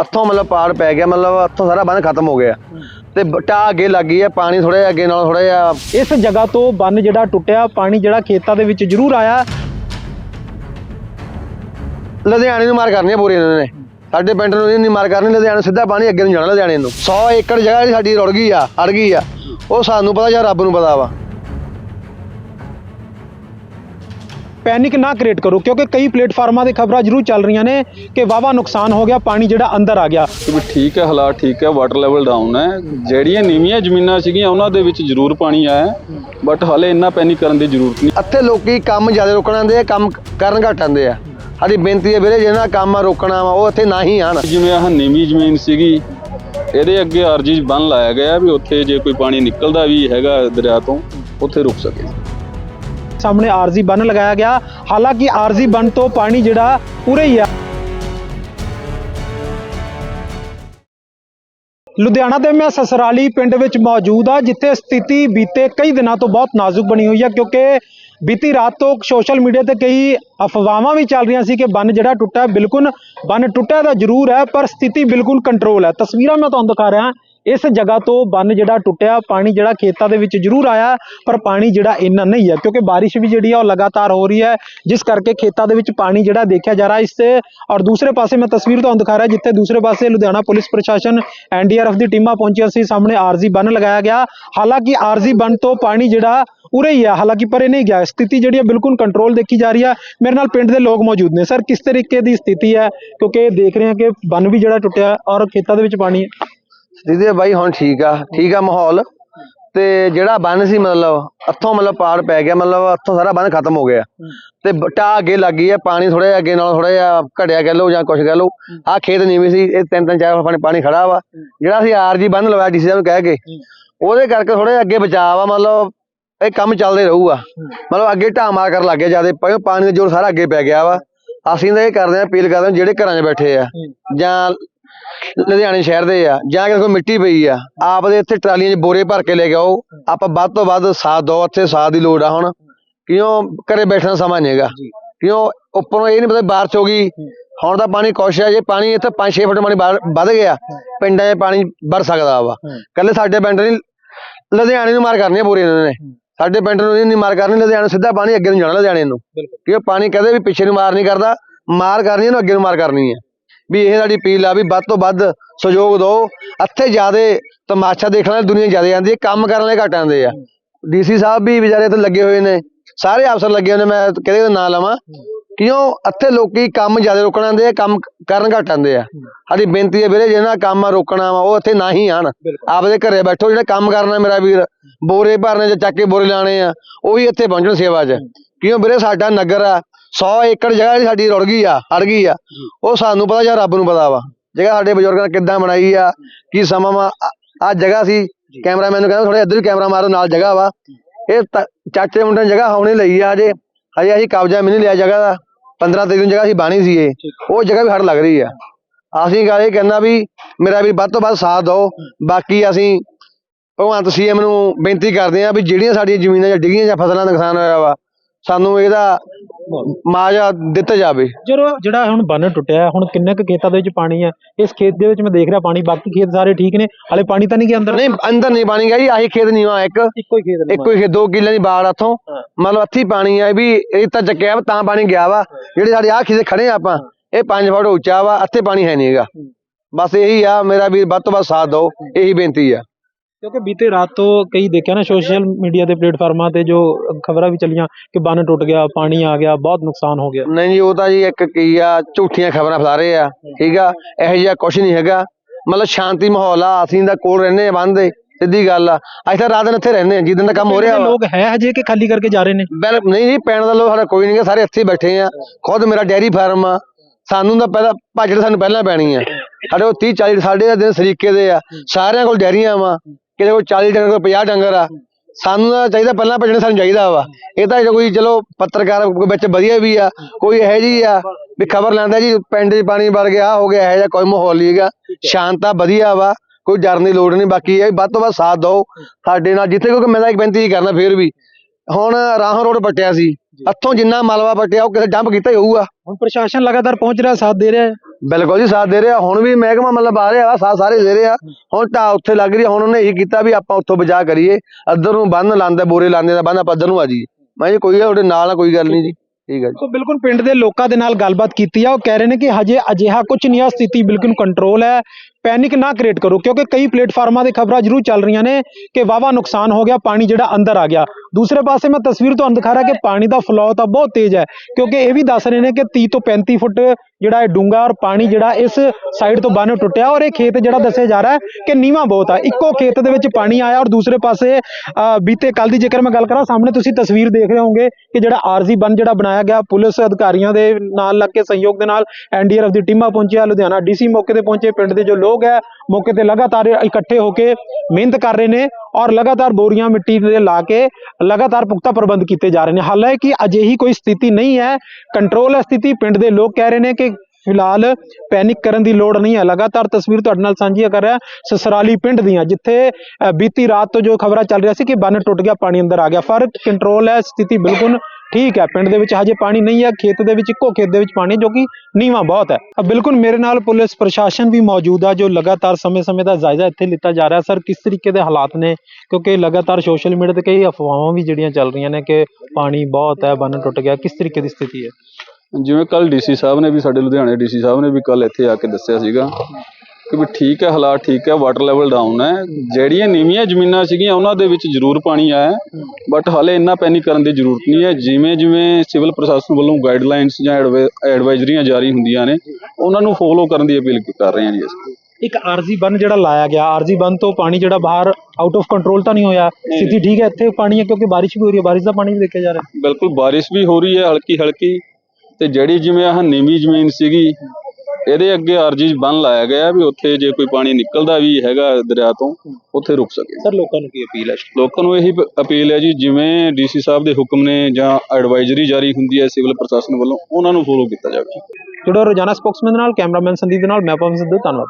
ਇੱਥੋਂ ਮਤਲਬ ਪਾੜ ਪੈ ਗਿਆ ਮਤਲਬ ਇੱਥੋਂ ਸਾਰਾ ਬੰਨ ਖਤਮ ਹੋ ਗਿਆ। ਤੇ ਟਾ ਅੱਗੇ ਲੱਗ ਗਈ ਹੈ ਪਾਣੀ ਥੋੜਾ ਜਿਹਾ ਅੱਗੇ ਨਾਲ ਥੋੜਾ ਜਿਹਾ ਇਸ ਜਗ੍ਹਾ ਤੋਂ ਬੰਨ ਜਿਹੜਾ ਟੁੱਟਿਆ ਪਾਣੀ ਜਿਹੜਾ ਖੇਤਾਂ ਦੇ ਵਿੱਚ ਜ਼ਰੂਰ ਆਇਆ। ਲੁਧਿਆਣੇ ਨੂੰ ਮਾਰ ਕਰਨੀ ਹੈ ਪੂਰੀ ਇਹਨਾਂ ਨੇ। ਸਾਡੇ ਪਿੰਡ ਨੂੰ ਨਹੀਂ ਮਾਰ ਕਰਨੀ ਲੁਧਿਆਣੇ ਸਿੱਧਾ ਪਾਣੀ ਅੱਗੇ ਨੂੰ ਜਾਣਾ ਲੁਧਿਆਣੇ ਨੂੰ। 100 ਏਕੜ ਜਗ੍ਹਾ ਜਿਹੜੀ ਸਾਡੀ ਰੁੜ ਗਈ ਆ ਅੜ ਗਈ ਆ। ਉਹ ਸਾਨੂੰ ਪਤਾ ਜਾਂ ਰੱਬ ਨੂੰ ਪਤਾ ਵਾ। ਪੈਨਿਕ ਨਾ ਕ੍ਰੀਏਟ ਕਰੋ ਕਿਉਂਕਿ ਕਈ ਪਲੇਟਫਾਰਮਾਂ ਤੇ ਖਬਰਾਂ ਜ਼ਰੂਰ ਚੱਲ ਰਹੀਆਂ ਨੇ ਕਿ ਵਾਵਾ ਨੁਕਸਾਨ ਹੋ ਗਿਆ ਪਾਣੀ ਜਿਹੜਾ ਅੰਦਰ ਆ ਗਿਆ। ਕਿ ਵੀ ਠੀਕ ਹੈ ਹਾਲਾਤ ਠੀਕ ਹੈ ਵਾਟਰ ਲੈਵਲ ਡਾਊਨ ਹੈ। ਜਿਹੜੀਆਂ ਨੀਵੀਆਂ ਜ਼ਮੀਨਾਂ ਸੀਗੀਆਂ ਉਹਨਾਂ ਦੇ ਵਿੱਚ ਜ਼ਰੂਰ ਪਾਣੀ ਆਇਆ ਬਟ ਹਲੇ ਇੰਨਾ ਪੈਨਿਕ ਕਰਨ ਦੀ ਜ਼ਰੂਰਤ ਨਹੀਂ। ਇੱਥੇ ਲੋਕੀ ਕੰਮ ਜ਼ਿਆਦਾ ਰੋਕਣ ਆਉਂਦੇ ਆ ਕੰਮ ਕਰਨ ਘੱਟ ਆਉਂਦੇ ਆ। ਸਾਡੀ ਬੇਨਤੀ ਹੈ ਵੀਰੇ ਜਿਹਨਾਂ ਕੰਮ ਰੋਕਣਾ ਵਾ ਉਹ ਇੱਥੇ ਨਾ ਹੀ ਆਣ ਜਿਵੇਂ ਆਹ ਨੀਵੀਂ ਜ਼ਮੀਨ ਸੀਗੀ ਇਹਦੇ ਅੱਗੇ ਅਰਜੀ ਬੰਨ ਲਾਇਆ ਗਿਆ ਵੀ ਉੱਥੇ ਜੇ ਕੋਈ ਪਾਣੀ ਨਿਕਲਦਾ ਵੀ ਹੈਗਾ ਦਰਿਆ ਤੋਂ ਉੱਥੇ ਰੁਕ ਸਕੇ। ਸਾਹਮਣੇ ਆਰਜ਼ੀ ਬੰਨ ਲਗਾਇਆ ਗਿਆ। ਹਾਲਾਂਕਿ ਆਰਜ਼ੀ ਬੰਨ ਤੋਂ ਪਾਣੀ ਜਿਹੜਾ ਪੂਰੇ ਹੀ ਆ। ਲੁਧਿਆਣਾ ਦੇ ਮੈਂ ਸਸਰਾਲੀ ਪਿੰਡ ਵਿੱਚ ਮੌਜੂਦ ਆ ਜਿੱਥੇ ਸਥਿਤੀ ਬੀਤੇ ਕਈ ਦਿਨਾਂ ਤੋਂ ਬਹੁਤ ਨਾਜ਼ੁਕ ਬਣੀ ਹੋਈ ਹੈ, ਕਿਉਂਕਿ ਬੀਤੀ ਰਾਤ ਤੋਂ ਸੋਸ਼ਲ ਮੀਡੀਆ ਤੇ ਕਈ ਅਫਵਾਹਾਂ ਵੀ ਚੱਲ ਰਹੀਆਂ ਸੀ ਕਿ ਬੰਨ ਜਿਹੜਾ ਟੁੱਟਾ ਬਿਲਕੁਲ ਬੰਨ ਟੁੱਟਿਆ ਤਾਂ ਜ਼ਰੂਰ ਹੈ, ਪਰ ਸਥਿਤੀ ਬਿਲਕੁਲ ਕੰਟਰੋਲ ਹੈ। ਤਸਵੀਰਾਂ ਮੈਂ ਤੁਹਾਨੂੰ ਦਿਖਾ ਰਿਹਾ ਇਸ ਜਗ੍ਹਾ ਤੋਂ ਬੰਨ ਜਿਹੜਾ ਟੁੱਟਿਆ, ਪਾਣੀ ਜਿਹੜਾ ਖੇਤਾਂ ਦੇ ਵਿੱਚ ਜ਼ਰੂਰ ਆਇਆ, ਪਰ ਪਾਣੀ ਜਿਹੜਾ ਇੰਨਾ ਨਹੀਂ ਹੈ, ਕਿਉਂਕਿ ਬਾਰਿਸ਼ ਵੀ ਜਿਹੜੀ ਆ ਉਹ ਲਗਾਤਾਰ ਹੋ ਰਹੀ ਹੈ, ਜਿਸ ਕਰਕੇ ਖੇਤਾਂ ਦੇ ਵਿੱਚ ਪਾਣੀ ਜਿਹੜਾ ਦੇਖਿਆ ਜਾ ਰਿਹਾ ਇਸ ਤੇ। ਔਰ ਦੂਸਰੇ ਪਾਸੇ ਮੈਂ ਤਸਵੀਰ ਤੁਹਾਨੂੰ ਦਿਖਾ ਰਿਹਾ, ਜਿੱਥੇ ਦੂਸਰੇ ਪਾਸੇ ਲੁਧਿਆਣਾ ਪੁਲਿਸ ਪ੍ਰਸ਼ਾਸਨ ਐਨਡੀਆਰਐਫ ਦੀ ਟੀਮਾਂ ਪਹੁੰਚੀਆਂ ਸੀ, ਸਾਹਮਣੇ ਆਰਜ਼ੀ ਬੰਨ ਲਗਾਇਆ ਗਿਆ। ਹਾਲਾਂਕਿ ਆਰਜ਼ੀ ਬੰਨ ਤੋਂ ਪਾਣੀ ਜਿਹੜਾ ਉਰੇ ਹੀ ਹੈ ਹਾਲਾਂਕਿ ਪਰੇ ਨਹੀਂ ਗਿਆ, ਸਥਿਤੀ ਜਿਹੜੀ ਹੈ ਬਿਲਕੁਲ ਕੰਟਰੋਲ ਦੇਖੀ ਜਾ ਰਹੀ ਹੈ ਮੇਰੇ ਨਾਲ ਪਿੰਡ ਦੇ ਲੋਕ ਮੌਜੂਦ ਨੇ। ਸਰ, ਕਿਸ ਤਰੀਕੇ ਦੀ ਸਥਿਤੀ ਹੈ? ਕਿਉਂਕਿ ਦੇਖ ਰਹੇ ਹਾਂ ਕਿ ਬੰਨ ਵੀ ਜਿਹੜਾ ਟੁੱਟਿਆ ਔਰ ਖੇਤਾਂ ਦੇ ਵਿੱਚ ਪਾਣੀ ਹੈ ਦੀਦੀ ਬਾਈ ਹੁਣ ਠੀਕ ਆ ਠੀਕ ਆ ਮਾਹੌਲ। ਤੇ ਜਿਹੜਾ ਬੰਨ ਸੀ ਮਤਲਬ ਇੱਥੋਂ ਮਤਲਬ ਪਾੜ ਪੈ ਗਿਆ ਮਤਲਬ ਇੱਥੋਂ ਸਾਰਾ ਬੰਨ ਖਤਮ ਹੋ ਗਿਆ। ਤੇ ਟਾਹ ਅੱਗੇ ਲੱਗ ਗਈ ਹੈ ਪਾਣੀ ਥੋੜਾ ਜਿਹਾ ਅੱਗੇ ਨਾਲ ਥੋੜਾ ਜਿਹਾ ਘਟਿਆ ਕਹਿ ਲਓ ਜਾਂ ਕੁਛ ਕਹਿ ਲਓ। ਆਹ ਖੇਤ ਨੀਵੀਂ ਸੀ ਇਹ ਤਿੰਨ ਤਿੰਨ ਚਾਰ ਪਾਣੀ ਪਾਣੀ ਖੜਾ ਵਾ। ਜਿਹੜਾ ਅਸੀਂ ਆਰਜੀ ਬੰਨ ਲਵਾਇਆ ਡੀਸੀ ਸਾਹਿਬ ਨੂੰ ਕਹਿ ਕੇ ਉਹਦੇ ਕਰਕੇ ਥੋੜਾ ਜਿਹਾ ਅੱਗੇ ਬਚਾਅ ਵਾ ਮਤਲਬ ਇਹ ਕੰਮ ਚੱਲਦੇ ਰਹੂਗਾ। ਮਤਲਬ ਅੱਗੇ ਢਾਹ ਮਾਰ ਕਰਨ ਲੱਗ ਗਿਆ ਜ਼ਿਆਦਾ ਪਾਣੀ ਦਾ ਜੋਰ ਸਾਰਾ ਅੱਗੇ ਪੈ ਗਿਆ ਵਾ। ਅਸੀਂ ਤਾਂ ਇਹ ਕਰਦੇ ਆ ਅਪੀਲ ਕਰਦੇ ਆ ਜਿਹੜੇ ਘਰਾਂ 'ਚ ਬੈਠੇ ਆ ਜਾਂ ਲੁਧਿਆਣੇ ਸ਼ਹਿਰ ਦੇ ਆ ਜਾਂ ਕਿਸੇ ਕੋਲ ਮਿੱਟੀ ਪਈ ਆ ਆਪ ਦੇ ਇੱਥੇ ਟਰਾਲੀਆਂ 'ਚ ਬੋਰੇ ਭਰ ਕੇ ਲੈ ਕੇ ਆਓ ਆਪਾਂ ਵੱਧ ਤੋਂ ਵੱਧ ਸਾਥ ਦਿਓ ਇੱਥੇ ਸਾਥ ਦੀ ਲੋੜ ਆ ਹੁਣ। ਕਿਉਂ ਘਰੇ ਬੈਠਣ ਦਾ ਸਮਾਂ ਨਹੀਂਗਾ ਕਿਉਂ ਉੱਪਰੋਂ ਇਹ ਨਹੀਂ ਪਤਾ ਬਾਰਿਸ਼ ਹੋ ਗਈ ਹੁਣ ਤਾਂ ਪਾਣੀ ਕੁਛ ਹੈ ਜੇ ਪਾਣੀ ਇੱਥੇ 5-6 ਫੁੱਟ ਪਾਣੀ ਵੱਧ ਗਿਆ ਪਿੰਡਾਂ 'ਚ ਪਾਣੀ ਵੜ ਸਕਦਾ ਵਾ। ਕੱਲੇ ਸਾਡੇ ਪਿੰਡ ਨਹੀਂ ਲੁਧਿਆਣੇ ਨੂੰ ਮਾਰ ਕਰਨੀ ਆ ਪੂਰੀ ਇਹਨਾਂ ਨੇ। ਸਾਡੇ ਪਿੰਡ ਨੂੰ ਨਹੀਂ ਮਾਰ ਕਰਨੀ ਲੁਧਿਆਣੇ ਸਿੱਧਾ ਪਾਣੀ ਅੱਗੇ ਨੂੰ ਜਾਣਾ ਲੁਧਿਆਣੇ ਨੂੰ। ਕਿਉਂ ਪਾਣੀ ਕਦੇ ਵੀ ਪਿੱਛੇ ਨੂੰ ਮਾਰ ਨਹੀਂ ਕਰਦਾ ਮਾਰ ਕਰਨੀ ਇਹਨੂੰ ਅੱਗੇ ਨੂੰ ਮਾਰ ਕਰਨੀ ਹੈ ਵੀ ਇਹ ਸਾਡੀ ਅਪੀਲ ਆ ਵੀ ਵੱਧ ਤੋਂ ਵੱਧ ਸਹਿਯੋਗ ਦਿਓ। ਇੱਥੇ ਜਿਆਦੇ ਤਮਾਸ਼ਾ ਦੇਖਣ ਵਾਲੀ ਦੁਨੀਆ ਜਿਆਦੇ ਆਉਂਦੀ ਹੈ ਕੰਮ ਕਰਨ ਵਾਲੇ ਘੱਟ ਆਉਂਦੇ ਆ। ਡੀਸੀ ਸਾਹਿਬ ਵੀ ਵਿਚਾਰੇ ਇੱਥੇ ਲੱਗੇ ਹੋਏ ਨੇ। ਸਾਰੇ ਅਫਸਰ ਲੱਗੇ ਹੋਏ ਨੇ ਮੈਂ ਕਿਹਦੇ ਦਾ ਨਾਂ ਲਵਾਂ? ਕਿਉਂ? ਇੱਥੇ ਲੋਕੀ ਕੰਮ ਜ਼ਿਆਦਾ ਰੋਕਣ ਆਉਂਦੇ ਆ ਕੰਮ ਕਰਨ ਘੱਟ ਆਉਂਦੇ ਆ। ਸਾਡੀ ਬੇਨਤੀ ਹੈ ਵੀਰੇ ਜਿਹਨਾਂ ਕੰਮ ਰੋਕਣਾ ਵਾ ਉਹ ਇੱਥੇ ਨਾ ਹੀ ਆਣ ਆਪਦੇ ਘਰੇ ਬੈਠੋ ਜਿਹੜੇ ਕੰਮ ਕਰਨਾ ਮੇਰਾ ਵੀਰ ਬੋਰੇ ਭਰਨੇ ਜਾਂ ਚੱਕ ਕੇ ਬੋਰੇ ਲਾਣੇ ਆ ਉਹੀ ਇੱਥੇ ਪਹੁੰਚਣ ਸੇਵਾ 'ਚ। ਕਿਉਂ ਵੀਰੇ? ਸਾਡਾ ਨਗਰ ਆ 100 ਏਕੜ ਜਗ੍ਹਾ ਜਿਹੜੀ ਸਾਡੀ ਰੁੜ ਗਈ ਆ ਅੜ ਗਈ ਆ। ਉਹ ਸਾਨੂੰ ਪਤਾ ਜਾਂ ਰੱਬ ਨੂੰ ਪਤਾ ਵਾ। ਜਗ੍ਹਾ ਸਾਡੇ ਬਜ਼ੁਰਗਾਂ ਨੇ ਕਿੱਦਾਂ ਬਣਾਈ ਆ ਕੀ ਸਮਾਂ ਵਾ। ਆ ਜਗ੍ਹਾ ਸੀ ਕੈਮਰਾਮੈਨ ਨੂੰ ਕਹਿੰਦਾ ਥੋੜਾ ਇੱਧਰ ਵੀ ਕੈਮਰਾ ਮਾਰੋ ਨਾਲ ਜਗ੍ਹਾ ਵਾ। ਇਹ ਚਾਚੇ ਮੁੰਡੇ ਨੇ ਜਗ੍ਹਾ ਹੁਣੇ ਲਈ ਆ ਅਜੇ ਹਜੇ ਅਸੀਂ ਕਬਜ਼ਾ ਵੀ ਨਹੀਂ ਲਿਆ ਜਗ੍ਹਾ ਦਾ। 15 ਤਰੀਕ ਨੂੰ ਜਗ੍ਹਾ ਅਸੀਂ ਬਾਣੀ ਸੀ ਇਹ। ਉਹ ਜਗ੍ਹਾ ਵੀ ਹੜ ਲੱਗ ਰਹੀ ਆ। ਅਸੀਂ ਗੱਲ ਇਹ ਕਹਿੰਦਾ ਵੀ ਮੇਰਾ ਵੀ ਵੱਧ ਤੋਂ ਵੱਧ ਸਾਥ ਦਿਓ। ਬਾਕੀ ਅਸੀਂ ਭਗਵੰਤ ਸੀਐਮ ਨੂੰ ਬੇਨਤੀ ਕਰਦੇ ਆ ਵੀ ਜਿਹੜੀਆਂ ਸਾਡੀਆਂ ਜ਼ਮੀਨਾਂ ਜਾਂ ਡਿੱਗੀਆਂ ਜਾਂ ਫਸਲਾਂ ਦਾ ਨੁਕਸਾਨ ਹੋਇਆ ਵਾ ਸਾਨੂੰ ਇਹਦਾ ਮਾਜਾ ਦਿੱਤਾ ਜਾਵੇ। ਜਦੋਂ ਜਿਹੜਾ ਹੁਣ ਬੰਨ ਟੁੱਟਿਆ ਹੁਣ ਕਿੰਨੇ ਕੁ ਖੇਤਾਂ ਦੇ ਵਿੱਚ ਪਾਣੀ ਹੈ ਇਸ ਖੇਤ ਦੇ ਵਿੱਚ ਮੈਂ ਦੇਖ ਰਿਹਾ ਪਾਣੀ ਬਾਕੀ ਖੇਤ ਸਾਰੇ ਠੀਕ ਨੇ? ਹਲੇ ਪਾਣੀ ਤਾਂ ਨਹੀਂ ਗਿਆ ਅੰਦਰ? ਨਹੀਂ ਅੰਦਰ ਨਹੀਂ ਪਾਣੀ ਗਿਆ ਜੀ ਆਹੀ ਖੇਤ ਨਹੀਂ ਆ ਇੱਕ। ਇੱਕੋ ਹੀ ਖੇਤ ਇੱਕੋ ਹੀ ਖੇਤ ਦੋ ਕਿੱਲੇ ਦੀ ਬਾੜ ਇੱਥੋਂ ਮਤਲਬ ਅੱਥੀ ਪਾਣੀ ਆ ਵੀ ਇਹ ਤਾਂ ਚੱਕਿਆ ਤਾਂ ਪਾਣੀ ਗਿਆ ਵਾ। ਜਿਹੜੇ ਸਾਡੇ ਆਹ ਖੇਤ ਖੜੇ ਆ ਆਪਾਂ ਇਹ 5 ਫੁੱਟ ਉੱਚਾ ਵਾ ਇੱਥੇ ਪਾਣੀ ਹੈ ਨਹੀਂਗਾ ਬਸ ਇਹੀ ਆ ਮੇਰਾ ਵੀਰ ਵੱਧ ਤੋਂ ਵੱਧ ਸਾਥ ਦਿਓ ਇਹੀ ਬੇਨਤੀ ਆ। ਕਿਉਂਕਿ ਬੀਤੇ ਰਾਤ ਤੋਂ ਕਈ ਦੇਖਿਆ ਨਾ ਸੋਸ਼ਲ ਮੀਡੀਆ ਦੇ ਪਲੇਟਫਾਰਮਾਂ ਤੇ ਜੋ ਖਬਰਾਂ ਵੀ ਚੱਲੀਆਂ ਕਿ ਬੰਨ ਟੁੱਟ ਗਿਆ ਪਾਣੀ ਆ ਗਿਆ ਬਹੁਤ ਨੁਕਸਾਨ ਹੋ ਗਿਆ। ਨਹੀਂ ਜੀ ਉਹ ਤਾਂ ਜੀ ਇੱਕ ਕੀ ਆ ਝੂਠੀਆਂ ਖਬਰਾਂ ਫੈਲਾ ਰਹੇ ਆ ਠੀਕ ਆ? ਇਹੋ ਜਿਹਾ ਕੁਝ ਨਹੀਂ ਹੈਗਾ। ਮਤਲਬ ਸ਼ਾਂਤੀ ਮਾਹੌਲ ਆ ਅਸੀਂ ਤਾਂ ਕੋਲ ਰਹਿੰਦੇ ਆ ਬੰਦੇ ਸਿੱਧੀ ਗੱਲ ਆ। ਅਸੀਂ ਤਾਂ ਰਾਤ ਦਿਨ ਇੱਥੇ ਰਹਿੰਦੇ ਆ ਜਿੱਦਣ ਦਾ ਕੰਮ ਹੋ ਰਿਹਾ ਲੋਕ ਹੈ ਹਜੇ ਕਿ ਖਾਲੀ ਕਰਕੇ ਜਾ ਰਹੇ ਨੇ? ਬਿਲ ਨਹੀਂ ਜੀ ਪੈਣ ਦਾ ਲੋਕ ਸਾਡਾ ਕੋਈ ਨਹੀਂ ਸਾਰੇ ਇੱਥੇ ਬੈਠੇ ਆ। ਖੁਦ ਮੇਰਾ ਡੈਰੀ ਫਾਰਮ ਆ। ਸਾਨੂੰ ਤਾਂ ਪਹਿਲਾਂ ਭਾਜੜ ਸਾਨੂੰ ਪਹਿਲਾਂ ਪੈਣੀ ਆ। ਸਾਡੇ ਕੋਲ 30 40 ਸਾਡੇ ਦਾ ਦਿਨ ਸਰੀਕੇ ਦੇ ਆ। ਸਾਰਿਆਂ ਕੋਲ ਡੈਰੀਆਂ ਵਾ। ਕਿਸੇ ਕੋਲ 40 ਡੰਗਰ ਕੋਲ 50 ਡੰਗਰ ਆ ਸਾਨੂੰ ਤਾਂ ਚਾਹੀਦਾ ਪਹਿਲਾਂ ਭੱਜਣਾ ਸਾਨੂੰ ਚਾਹੀਦਾ ਵਾ। ਇਹ ਤਾਂ ਕੋਈ ਚਲੋ ਪੱਤਰਕਾਰ ਕੋਈ ਵਿੱਚ ਵਧੀਆ ਵੀ ਆ ਕੋਈ ਇਹੋ ਜੀ ਆ ਵੀ ਖਬਰ ਲੈਂਦਾ ਜੀ ਪਿੰਡ 'ਚ ਪਾਣੀ ਵੜ ਗਿਆ ਹੋ ਗਿਆ ਇਹੋ ਜਿਹਾ ਕੋਈ ਮਾਹੌਲ ਨਹੀਂ ਹੈਗਾ। ਸ਼ਾਂਤ ਵਧੀਆ ਵਾ ਕੋਈ ਡਰਨ ਦੀ ਲੋੜ ਨਹੀਂ ਬਾਕੀ ਇਹ ਵੱਧ ਤੋਂ ਵੱਧ ਸਾਥ ਦਿਓ। ਸਾਡੇ ਨਾਲ ਜਿੱਥੇ ਕੋਈ ਮੈਂ ਤਾਂ ਇੱਕ ਬੇਨਤੀ ਕਰਨਾ ਫੇਰ ਵੀ ਹੁਣ ਰਾਹੋਂ ਰੋਡ ਪੱਟਿਆ ਸੀ ਇੱਥੋਂ ਜਿੰਨਾ ਮਲਵਾ ਪੱਟਿਆ ਉਹ ਕਿਸੇ ਡੰਪ ਕੀਤਾ ਹੀ ਹੋਊਗਾ। ਹੁਣ ਪ੍ਰਸ਼ਾਸਨ ਲਗਾਤਾਰ ਪਹੁੰਚ ਰਿਹਾ ਸਾਥ ਦੇ ਰਿਹਾ ਹੈ। ਬਿਲਕੁਲ ਜੀ ਸਾਥ ਦੇ ਰਿਹਾ। ਹੁਣ ਵੀ ਮਹਿਕਮਾ ਮਤਲਬ ਆ ਰਿਹਾ ਸਾਥ ਸਾਰੇ ਦੇ ਰਿਹਾ। ਹੁਣ ਤਾਂ ਉੱਥੇ ਲੱਗ ਰਹੀ ਆ, ਹੁਣ ਉਹਨੇ ਇਹੀ ਕੀਤਾ ਵੀ ਆਪਾਂ ਉੱਥੋਂ ਬਚਾ ਕਰੀਏ। ਅੱਧਰ ਨੂੰ ਬੰਨ ਲਾਂਦੇ ਬੋਰੇ ਲਾਂਦੇ ਦਾ ਬੰਨ ਆਪਾਂ ਅੱਧਰ ਨੂੰ ਆ ਜੀ ਮੈਂ ਜੀ ਕੋਈ ਗੱਲ ਤੁਹਾਡੇ ਨਾਲ ਆ ਕੋਈ ਗੱਲ ਨਹੀਂ ਜੀ। ਠੀਕ ਹੈ ਸੋ ਬਿਲਕੁਲ ਪਿੰਡ ਦੇ ਲੋਕਾਂ ਦੇ ਨਾਲ ਗੱਲਬਾਤ ਕੀਤੀ ਆ। ਉਹ ਕਹਿ ਰਹੇ ਨੇ ਕਿ ਹਜੇ ਅਜਿਹਾ ਕੁਝ ਨਹੀਂ ਆ ਸਥਿਤੀ ਬਿਲਕੁਲ ਕੰਟਰੋਲ ਹੈ। ਪੈਨਿਕ ਨਾ ਕ੍ਰੀਏਟ ਕਰੋ, ਕਿਉਂਕਿ ਕਈ ਪਲੇਟਫਾਰਮਾਂ ਦੇ ਖਬਰਾਂ ਜ਼ਰੂਰ ਚੱਲ ਰਹੀਆਂ ਨੇ ਕਿ ਵਾਵਾ ਨੁਕਸਾਨ ਹੋ ਗਿਆ, ਪਾਣੀ ਜਿਹੜਾ ਅੰਦਰ ਆ ਗਿਆ। ਦੂਸਰੇ ਪਾਸੇ ਮੈਂ ਤਸਵੀਰ ਤੁਹਾਨੂੰ ਦਿਖਾ ਰਿਹਾ ਕਿ ਪਾਣੀ ਦਾ ਫਲੋ ਤਾਂ ਬਹੁਤ ਤੇਜ਼ ਹੈ, ਕਿਉਂਕਿ ਇਹ ਵੀ ਦੱਸ ਰਹੇ ਨੇ ਕਿ 30 ਤੋਂ 35 ਫੁੱਟ ਜਿਹੜਾ ਇਹ ਡੂੰਗਾ ਔਰ ਪਾਣੀ ਜਿਹੜਾ ਇਸ ਸਾਈਡ ਤੋਂ ਬੰਨ ਟੁੱਟਿਆ ਔਰ ਇਹ ਖੇਤ ਜਿਹੜਾ ਦੱਸਿਆ ਜਾ ਰਿਹਾ ਕਿ ਨੀਵਾਂ ਬਹੁਤ ਆ। ਇੱਕੋ ਖੇਤ ਦੇ ਵਿੱਚ ਪਾਣੀ ਆਇਆ ਔਰ ਦੂਸਰੇ ਪਾਸੇ ਬੀਤੇ ਕੱਲ ਦੀ ਜੇਕਰ ਮੈਂ ਗੱਲ ਕਰਾਂ, ਸਾਹਮਣੇ ਤੁਸੀਂ ਤਸਵੀਰ ਦੇਖ ਰਹੇ ਹੋਵੋਗੇ ਕਿ ਜਿਹੜਾ ਆਰਜ਼ੀ ਬੰਨ ਜਿਹੜਾ ਬਣਾਇਆ ਗਿਆ, ਪੁਲਿਸ ਅਧਿਕਾਰੀਆਂ ਦੇ ਨਾਲ ਲੱਗ ਕੇ ਸਹਿਯੋਗ ਦੇ ਨਾਲ ਐਨਡੀਆਰਐਫ ਦੀ ਟੀਮਾਂ ਪਹੁੰਚੀਆਂ, ਲੁਧਿਆਣਾ ਡੀਸੀ ਮੌਕੇ ਤੇ ਪਹੁੰਚੇ, ਪਿੰਡ ਦੇ ਜੋ ਲੋਕ ਹੈ। ਮੌਕੇ ਤੇ ਲਗਾਤਾਰ ਇਕੱਠੇ ਹੋ ਕੇ ਮਿਹਨਤ ਕਰ ਰਹੇ ਨੇ ਔਰ ਲਗਾਤਾਰ ਬੋਰੀਆਂ ਮਿੱਟੀ ਦੇ ਲਾ ਕੇ ਲਗਾਤਾਰ ਪੁਖਤਾ ਪ੍ਰਬੰਧ ਕੀਤੇ ਜਾ ਰਹੇ ਨੇ। ਹਾਲਾਂਕਿ ਅਜਿਹੀ ਕੋਈ ਸਥਿਤੀ ਨਹੀਂ ਹੈ। ਕੰਟਰੋਲ ਹੈ ਸਥਿਤੀ। ਪਿੰਡ ਦੇ ਲੋਕ ਕਹਿ ਰਹੇ ਨੇ ਕਿ ਫਿਲਹਾਲ ਪੈਨਿਕ ਕਰਨ ਦੀ ਲੋੜ ਨਹੀਂ ਹੈ। ਲਗਾਤਾਰ ਤਸਵੀਰ ਤੁਹਾਡੇ ਨਾਲ ਸਾਂਝੀਆਂ ਕਰ ਰਿਹਾ ਸਸਰਾਲੀ ਪਿੰਡ ਦੀਆਂ, ਜਿੱਥੇ ਬੀਤੀ ਰਾਤ ਤੋਂ ਜੋ ਖਬਰਾਂ ਚੱਲ ਰਹੀਆਂ ਸੀ ਕਿ ਬੰਨ ਟੁੱਟ ਗਿਆ, ਪਾਣੀ ਅੰਦਰ ਆ ਗਿਆ। ਫ਼ਰਕ ਕੰਟਰੋਲ ਹੈ ਸਥਿਤੀ ਬਿਲਕੁਲ ਠੀਕ ਹੈ, ਪਿੰਡ ਦੇ ਵਿੱਚ ਹਜੇ ਪਾਣੀ ਨਹੀਂ ਹੈ, ਖੇਤ ਦੇ ਵਿੱਚ ਇੱਕੋ ਖੇਤ ਦੇ ਵਿੱਚ ਪਾਣੀ ਜੋ ਕਿ ਨੀਵਾਂ ਬਹੁਤ ਹੈ। ਬਿਲਕੁਲ ਮੇਰੇ ਨਾਲ ਪੁਲਿਸ ਪ੍ਰਸ਼ਾਸਨ ਵੀ ਮੌਜੂਦ ਹੈ ਜੋ ਲਗਾਤਾਰ ਸਮੇਂ-ਸਮੇਂ ਦਾ ਜਾਇਜ਼ਾ ਇੱਥੇ ਲਿੱਤਾ ਜਾ ਰਿਹਾ। ਸਰ, ਕਿਸ ਤਰੀਕੇ ਦੇ ਹਾਲਾਤ ਨੇ? ਕਿਉਂਕਿ ਲਗਾਤਾਰ ਸੋਸ਼ਲ ਮੀਡੀਆ ਤੇ ਕਈ ਅਫਵਾਹਾਂ ਵੀ ਜਿਹੜੀਆਂ ਚੱਲ ਰਹੀਆਂ ਨੇ ਕਿ ਪਾਣੀ ਬਹੁਤ ਹੈ, ਬੰਨ ਟੁੱਟ ਗਿਆ। ਕਿਸ ਤਰੀਕੇ ਦੀ ਸਥਿਤੀ ਹੈ? ਜਿਵੇਂ ਕੱਲ ਡੀਸੀ ਸਾਹਿਬ ਨੇ ਵੀ, ਸਾਡੇ ਲੁਧਿਆਣੇ ਡੀਸੀ ਸਾਹਿਬ ਨੇ ਵੀ ਕੱਲ ਇੱਥੇ ਆ ਕੇ ਦੱਸਿਆ ਸੀਗਾ ਕਿ ਵੀ ਠੀਕ ਹੈ ਹਾਲਾਤ ਠੀਕ ਹੈ ਵਾਟਰ ਲੈਵਲ ਡਾਊਨ ਹੈ। ਜਿਹੜੀਆਂ ਨੀਵੀਆਂ ਜ਼ਮੀਨਾਂ ਸੀਗੀਆਂ ਉਹਨਾਂ ਦੇ ਵਿੱਚ ਜ਼ਰੂਰ ਪਾਣੀ ਆਇਆ ਬਟ ਹਾਲੇ ਇੰਨਾ ਪੈਨਿਕ ਕਰਨ ਦੀ ਜ਼ਰੂਰਤ ਨਹੀਂ ਹੈ। ਜਿਵੇਂ ਜਿਵੇਂ ਸਿਵਲ ਪ੍ਰਸ਼ਾਸਨ ਵੱਲੋਂ ਗਾਈਡਲਾਈਨਸ ਜਾਂ ਐਡਵਾਈਜ਼ਰੀਆਂ ਜਾਰੀ ਹੁੰਦੀਆਂ ਨੇ ਉਹਨਾਂ ਨੂੰ ਫੋਲੋ ਕਰਨ ਦੀ ਅਪੀਲ ਕਰ ਰਹੇ ਹਾਂ ਜੀ ਅਸੀਂ। ਇੱਕ ਆਰਜ਼ੀ ਬੰਨ ਜਿਹੜਾ ਲਾਇਆ ਗਿਆ ਆਰਜ਼ੀ ਬੰਨ ਤੋਂ ਪਾਣੀ ਜਿਹੜਾ ਬਾਹਰ ਆਊਟ ਆਫ ਕੰਟਰੋਲ ਤਾਂ ਨਹੀਂ ਹੋਇਆ। ਸਥਿਤੀ ਠੀਕ ਹੈ ਇੱਥੇ ਪਾਣੀ ਹੈ ਕਿਉਂਕਿ ਬਾਰਿਸ਼ ਵੀ ਹੋ ਰਹੀ ਹੈ ਬਾਰਿਸ਼ ਦਾ ਪਾਣੀ ਵੀ ਦੇਖਿਆ ਜਾ ਰਿਹਾ। ਬਿਲਕੁਲ ਬਾਰਿਸ਼ ਵੀ ਹੋ ਰਹੀ ਹੈ ਹਲਕੀ ਹਲਕੀ ਤੇ ਜਿਹੜੀ ਜਿਵੇਂ ਆਹ ਨੀਵੀਂ ਜ਼ਮੀਨ ਸੀਗੀ ਇਹਦੇ ਅੱਗੇ ਆਰਜੀ ਬੰਨ ਲਾਇਆ ਗਿਆ ਵੀ ਉੱਥੇ ਜੇ ਕੋਈ ਪਾਣੀ ਨਿਕਲਦਾ ਵੀ ਹੈਗਾ ਦਰਿਆ ਤੋਂ ਉੱਥੇ ਰੁਕ ਸਕੇ। ਸਰ ਲੋਕਾਂ ਨੂੰ ਕੀ ਅਪੀਲ ਹੈ ਲੋਕਾਂ ਨੂੰ ਇਹੀ ਅਪੀਲ ਹੈ ਜੀ ਜਿਵੇਂ ਡੀਸੀ ਸਾਹਿਬ ਦੇ ਹੁਕਮ ਨੇ ਜਾਂ ਐਡਵਾਈਜ਼ਰੀ ਜਾਰੀ ਹੁੰਦੀ ਹੈ ਸਿਵਲ ਪ੍ਰਸ਼ਾਸਨ ਵੱਲੋਂ ਉਹਨਾਂ ਨੂੰ ਫੋਲੋ ਕੀਤਾ ਜਾਵੇ। ਜੁੜੋ ਰੋਜ਼ਾਨਾ ਸਪੋਕਸਮੈਨ ਨਾਲ ਕੈਮਰਾਮੈਨ ਸੰਦੀਪ ਦੇ ਨਾਲ ਮੈਂ ਪਵਨ ਸਿੱਧੂ ਧੰਨਵਾਦ।